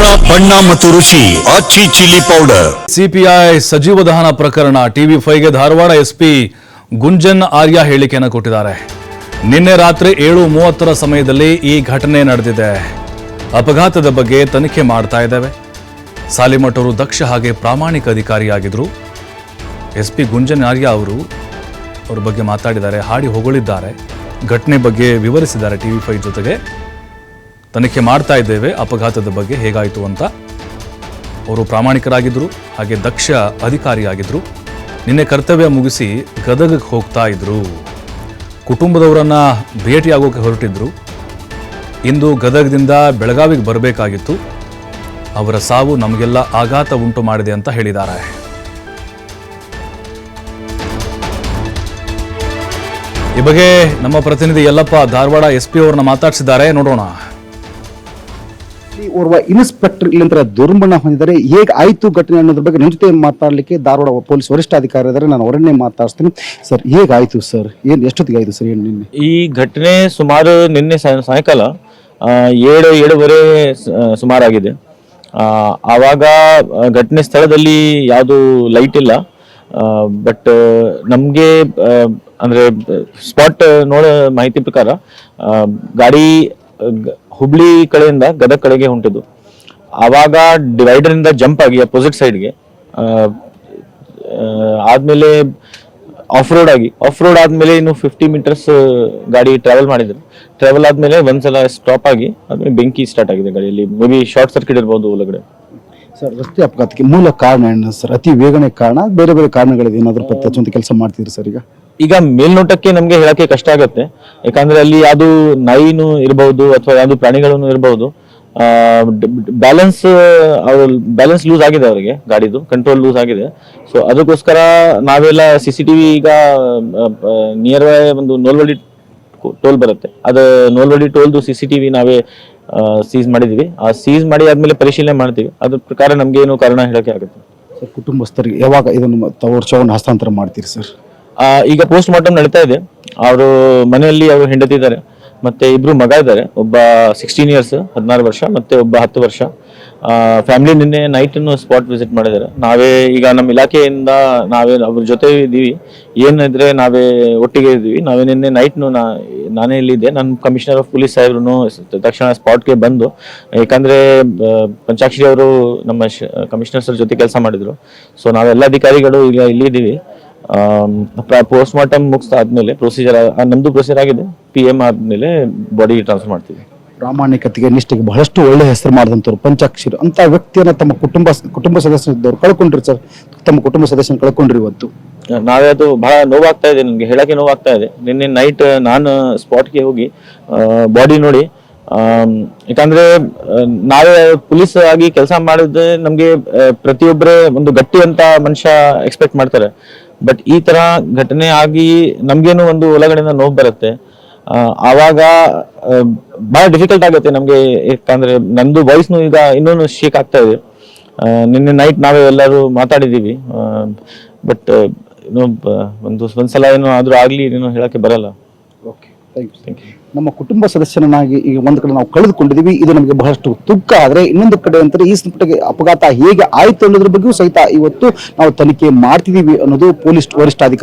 ಖಾರ ಬಣ್ಣ ಮತ್ತು ರುಚಿ, ಅಚ್ಚಿ ಚಿಲ್ಲಿ ಪೌಡರ್. ಸಿಪಿಐ ಸಜೀವ ದಹನ ಪ್ರಕರಣ, ಟಿವಿ ಫೈವ್ಗೆ ಧಾರವಾಡ ಎಸ್ಪಿ ಗುಂಜನ್ ಆರ್ಯ ಹೇಳಿಕೆಯನ್ನು ಕೊಟ್ಟಿದ್ದಾರೆ. ನಿನ್ನೆ ರಾತ್ರಿ ಏಳು ಮೂವತ್ತರ ಸಮಯದಲ್ಲಿ ಈ ಘಟನೆ ನಡೆದಿದೆ. ಅಪಘಾತದ ಬಗ್ಗೆ ತನಿಖೆ ಮಾಡ್ತಾ ಇದ್ದೇವೆ. ಸಾಲಿಮಠ್ ಅವರು ದಕ್ಷ ಹಾಗೆ ಪ್ರಾಮಾಣಿಕ ಅಧಿಕಾರಿಯಾಗಿದ್ದರು ಎಸ್ ಪಿ ಗುಂಜನ್ ಆರ್ಯ ಅವರು ಅವ್ರ ಬಗ್ಗೆ ಮಾತಾಡಿದ್ದಾರೆ, ಹಾಡಿ ಹೊಗಳಿದ್ದಾರೆ. ಘಟನೆ ಬಗ್ಗೆ ವಿವರಿಸಿದ್ದಾರೆ ಟಿವಿ ಫೈವ್ ಜೊತೆಗೆ. ತನಿಖೆ ಮಾಡ್ತಾ ಇದ್ದೇವೆ. ಅಪಘಾತದ ಬಗ್ಗೆ ಹೇಗಾಯಿತು ಅಂತ ಅವರು ಪ್ರಾಮಾಣಿಕರಾಗಿದ್ದರು ಹಾಗೆ ದಕ್ಷ ಅಧಿಕಾರಿಯಾಗಿದ್ದರು ನಿನ್ನೆ ಕರ್ತವ್ಯ ಮುಗಿಸಿ ಗದಗಕ್ಕೆ ಹೋಗ್ತಾ ಇದ್ರು. ಕುಟುಂಬದವರನ್ನು ಭೇಟಿಯಾಗೋಕೆ ಹೊರಟಿದ್ರು. ಇಂದು ಗದಗದಿಂದ ಬೆಳಗಾವಿಗೆ ಬರಬೇಕಾಗಿತ್ತು. ಅವರ ಸಾವು ನಮಗೆಲ್ಲ ಆಘಾತ ಉಂಟು ಮಾಡಿದೆ ಅಂತ ಹೇಳಿದ್ದಾರೆ. ಈ ಬಗ್ಗೆ ನಮ್ಮ ಪ್ರತಿನಿಧಿ ಯಲ್ಲಪ್ಪ ಧಾರವಾಡ ಎಸ್ ಪಿ ಅವ್ರನ್ನ ಮಾತಾಡ್ಸಿದ್ದಾರೆ. ನೋಡೋಣ. ಈ ಓರ್ವ ಇನ್ಸ್ಪೆಕ್ಟರ್ ಇಲ್ಲಿಂದ ದುರ್ಮರಣ ಹೊಂದಿದ್ದಾರೆ ಹೇಗೆ ಆಯಿತು ಘಟನೆ ಅನ್ನೋದ್ರ ಬಗ್ಗೆ ನಿಮ್ಮ ಜೊತೆ ಮಾತಾಡಲಿಕ್ಕೆ ಧಾರವಾಡ ಪೊಲೀಸ್ ವರಿಷ್ಠಾಧಿಕಾರಿ ಇದ್ದಾರೆ. ನಾನು ಅವರನ್ನೇ ಮಾತಾಡ್ತೀನಿ ಸರ್ ಹೇಗಾಯಿತು ಸರ್? ಏನು ಎಷ್ಟೊತ್ತಿಗೆ ಆಯಿತು ಸರ್? ಏನು ನಿನ್ನೆ? ಈ ಘಟನೆ ಸುಮಾರು ನಿನ್ನೆ ಸಾಯ- ಸಾಯಂಕಾಲ ಏಳು, ಏಳುವರೆ ಸುಮಾರಾಗಿದೆ. ಆವಾಗ ಘಟನೆ ಸ್ಥಳದಲ್ಲಿ ಯಾವುದು ಲೈಟ್ ಇಲ್ಲ. ಬಟ್ ನಮಗೆ ಅಂದರೆ, ಸ್ಪಾಟ್ ನೋಡೋ ಮಾಹಿತಿ ಪ್ರಕಾರ ಗಾಡಿ ಹುಬ್ಳಿ ಕಡೆಯಿಂದ ಗದಗ ಕಡೆಗೆ ಹೊಂಟಿದ್ದು. ಆವಾಗ ಡಿವೈಡರ್ ಇಂದ ಜಂಪ್ ಆಗಿ ಅಪೋಸಿಟ್ ಸೈಡ್ಗೆ ಆದ್ಮೇಲೆ ಆಫ್ ರೋಡ್ ಆಗಿ ಆಫ್ ರೋಡ್ ಆದ್ಮೇಲೆ ಇನ್ನು ಫಿಫ್ಟಿ ಮೀಟರ್ಸ್ ಗಾಡಿ ಟ್ರಾವೆಲ್ ಮಾಡಿದ್ರು. ಟ್ರಾವೆಲ್ ಆದ್ಮೇಲೆ ಒಂದ್ಸಲ ಸ್ಟಾಪ್ ಆಗಿ, ಆದ್ಮೇಲೆ ಬೆಂಕಿ ಸ್ಟಾರ್ಟ್ ಆಗಿದೆ ಗಾಡಿಯಲ್ಲಿ. ಮೇ ಬಿ ಶಾರ್ಟ್ ಸರ್ಕ್ಯೂಟ್ ಇರ್ಬೋದು ಒಳಗಡೆ. ಸರ್, ರಸ್ತೆ ಅಪಘಾತಕ್ಕೆ ಮೂಲ ಕಾರಣ ಏನು ಸರ್? ಅತಿ ವೇಗನೆ ಕಾರಣ, ಬೇರೆ ಬೇರೆ ಕಾರಣಗಳಿದೆ ಏನಾದರೂ ಪತ್ತೆ ಹಚ್ಚುವಂತ ಕೆಲಸ ಮಾಡ್ತಿದ್ರಿ ಸರ್ ಈಗ? ಈಗ ಮೇಲ್ನೋಟಕ್ಕೆ ನಮ್ಗೆ ಹೇಳಕ್ಕೆ ಕಷ್ಟ ಆಗುತ್ತೆ. ಯಾಕಂದ್ರೆ ಅಲ್ಲಿ ಯಾವ್ದು ನಾಯಿನು ಇರಬಹುದು ಅಥವಾ ಯಾವ್ದು ಪ್ರಾಣಿಗಳನ್ನು ಇರಬಹುದು ಬ್ಯಾಲೆನ್ಸ್ ಅವ್ರ ಬ್ಯಾಲೆನ್ಸ್ ಲೂಸ್ ಆಗಿದೆ ಅವರಿಗೆ, ಗಾಡಿದು ಕಂಟ್ರೋಲ್ ಲೂಸ್ ಆಗಿದೆ. ಸೊ ಅದಕ್ಕೋಸ್ಕರ ನಾವೆಲ್ಲ ಸಿ ಸಿ ಟಿವಿ ಈಗ ನಿಯರ್ ಬೈ ಒಂದು ನೋಲ್ವಡಿ ಟೋಲ್ ಬರುತ್ತೆ. ಅದು ನೋಲ್ವಡಿ ಟೋಲ್ದು ಸಿ ಸಿ ಟಿವಿ ನಾವೇ ಸೀಸ್ ಮಾಡಿದೀವಿ. ಆ ಸೀಸ್ ಮಾಡಿ ಆದ್ಮೇಲೆ ಪರಿಶೀಲನೆ ಮಾಡ್ತೀವಿ. ಅದ್ರ ಪ್ರಕಾರ ನಮ್ಗೆ ಏನು ಕಾರಣ ಹೇಳಕ್ಕೆ ಆಗುತ್ತೆ. ಕುಟುಂಬಸ್ಥರಿಗೆ ಯಾವಾಗ ಇದನ್ನು ತವರ್ಚವನ್ನು ಹಸ್ತಾಂತರ ಮಾಡ್ತೀರಿ ಸರ್? ಈಗ ಪೋಸ್ಟ್ ಮಾರ್ಟಮ್ ನಡೀತಾ ಇದೆ. ಅವರು ಮನೆಯಲ್ಲಿ ಅವರು ಹೆಂಡತಿ ಇದ್ದಾರೆ. ಮತ್ತೆ ಇಬ್ರು ಮಗ ಇದ್ದಾರೆ. ಒಬ್ಬ ಸಿಕ್ಸ್ಟೀನ್ ಇಯರ್ಸ್ ಹದಿನಾರು ವರ್ಷ, ಮತ್ತೆ ಒಬ್ಬ ಹತ್ತು ವರ್ಷ. ಫ್ಯಾಮಿಲಿ ನಿನ್ನೆ ನೈಟ್ ಸ್ಪಾಟ್ ವಿಸಿಟ್ ಮಾಡಿದ್ದಾರೆ. ನಾವೇ ಈಗ ನಮ್ಮ ಇಲಾಖೆಯಿಂದ ನಾವೇ ಅವ್ರ ಜೊತೆ ಇದ್ದೀವಿ. ಏನಿದ್ರೆ ನಾವೇ ಒಟ್ಟಿಗೆ ಇದ್ದೀವಿ. ನಾವೇ ನಿನ್ನೆ ನೈಟ್ ನಾನೇ ಇಲ್ಲಿದ್ದೆ. ನನ್ನ ಕಮಿಷನರ್ ಆಫ್ ಪೊಲೀಸ್ ಸಾಹೇಬ್ರು ತಕ್ಷಣ ಸ್ಪಾಟ್ಗೆ ಬಂದು ಯಾಕಂದ್ರೆ ಪಂಚಾಕ್ಷರಿ ಅವರು ನಮ್ಮ ಕಮಿಷನರ್ ಸರ್ ಜೊತೆ ಕೆಲಸ ಮಾಡಿದ್ರು. ಸೊ ನಾವೆಲ್ಲ ಅಧಿಕಾರಿಗಳು ಈಗ ಇಲ್ಲಿದ್ದೀವಿ ಪೋಸ್ಟ್ ಮಾರ್ಟಮ್ ಮುಗಿಸಾದ್ಮೇಲೆ ಪ್ರೊಸೀಜರ್ ನಮ್ದು ಪ್ರೊಸೀಜರ್ ಆಗಿದೆ. ಪಿ ಎಂ ಆದ್ಮೇಲೆ ಬಾಡಿ ಟ್ರಾನ್ಸ್ಫರ್ ಮಾಡ್ತೀವಿ. ಪ್ರಾಮಾಣಿಕತೆಗೆ ನಿಷ್ಠೆಗೆ ಬಹಳಷ್ಟು ಒಳ್ಳೆ ಹೆಸರು ಮಾಡಿದಂಥವ್ರು ಪಂಚಾಕ್ಷರಿ ಅಂತ ವ್ಯಕ್ತಿಯನ್ನ ತಮ್ಮ ಕುಟುಂಬ ಕುಟುಂಬ ಸದಸ್ಯರಿದ್ದವ್ರು ಕಳ್ಕೊಂಡ್ರಿ ಸರ್. ತಮ್ಮ ಕುಟುಂಬ ಸದಸ್ಯನ ಕಳ್ಕೊಂಡ್ರಿ ಇವತ್ತು. ನಾವೇ ಅದು ಬಹಳ ನೋವಾಗ್ತಾ ಇದೆ ನನಗೆ ಹೇಳಕ್ಕೆ ನೋವಾಗ್ತಾ ಇದೆ. ನಿನ್ನೆ ನೈಟ್ ನಾನು ಸ್ಪಾಟ್ಗೆ ಹೋಗಿ ಬಾಡಿ ನೋಡಿ ಯಾಕಂದ್ರೆ ನಾವೇ ಪೊಲೀಸ್ ಆಗಿ ಕೆಲಸ ಮಾಡಿದ್ರೆ ನಮ್ಗೆ ಪ್ರತಿಯೊಬ್ಬರೇ ಒಂದು ಗಟ್ಟಿ ಅಂತ ಮನುಷ್ಯ ಎಕ್ಸ್ಪೆಕ್ಟ್ ಮಾಡ್ತಾರೆ. ಬಟ್ ಈ ತರ ಘಟನೆ ಆಗಿ ನಮ್ಗೇನು ಒಂದು ಒಳಗಡೆಯಿಂದ ನೋವು ಬರುತ್ತೆ. ಆವಾಗ ಬಹಳ ಡಿಫಿಕಲ್ಟ್ ಆಗುತ್ತೆ ನಮ್ಗೆ, ಯಾಕಂದ್ರೆ ನಂದು ವಾಯ್ಸ್ನು ಈಗ ಇನ್ನೊಂದು ಶೇಕ್ ಆಗ್ತಾ ಇದೆ. ನಿನ್ನೆ ನೈಟ್ ನಾವೇ ಎಲ್ಲರೂ ಮಾತಾಡಿದೀವಿ. ಬಟ್ ಬ- ಒಂದು, ಒಂದ್ಸಲ ಏನೋ ಆದ್ರೂ ಆಗ್ಲಿ, ಏನೋ ಹೇಳಕ್ಕೆ ಬರಲ್ಲ. ಓಕೆ ನಮ್ಮ ಕುಟುಂಬ ಸದಸ್ಯನಾಗಿ ಈಗ ಒಂದು ಕಡೆ ನಾವು ಕಳೆದುಕೊಂಡಿದ್ದೀವಿ, ಇದು ನಮಗೆ ಬಹಳಷ್ಟು ತುಕ್ಕ. ಆದರೆ ಇನ್ನೊಂದು ಕಡೆ ಅಂತಾರೆ ಈ ಸಂಪುಟಕ್ಕೆ ಅಪಘಾತ ಹೇಗೆ ಆಯ್ತು ಅನ್ನೋದ್ರ ಬಗ್ಗೆಯೂ ಸಹಿತ ಇವತ್ತು ನಾವು ತನಿಖೆ ಮಾಡ್ತಿದ್ದೀವಿ ಅನ್ನೋದು ಪೊಲೀಸ್ ವರಿಷ್ಠಾಧಿಕಾರಿ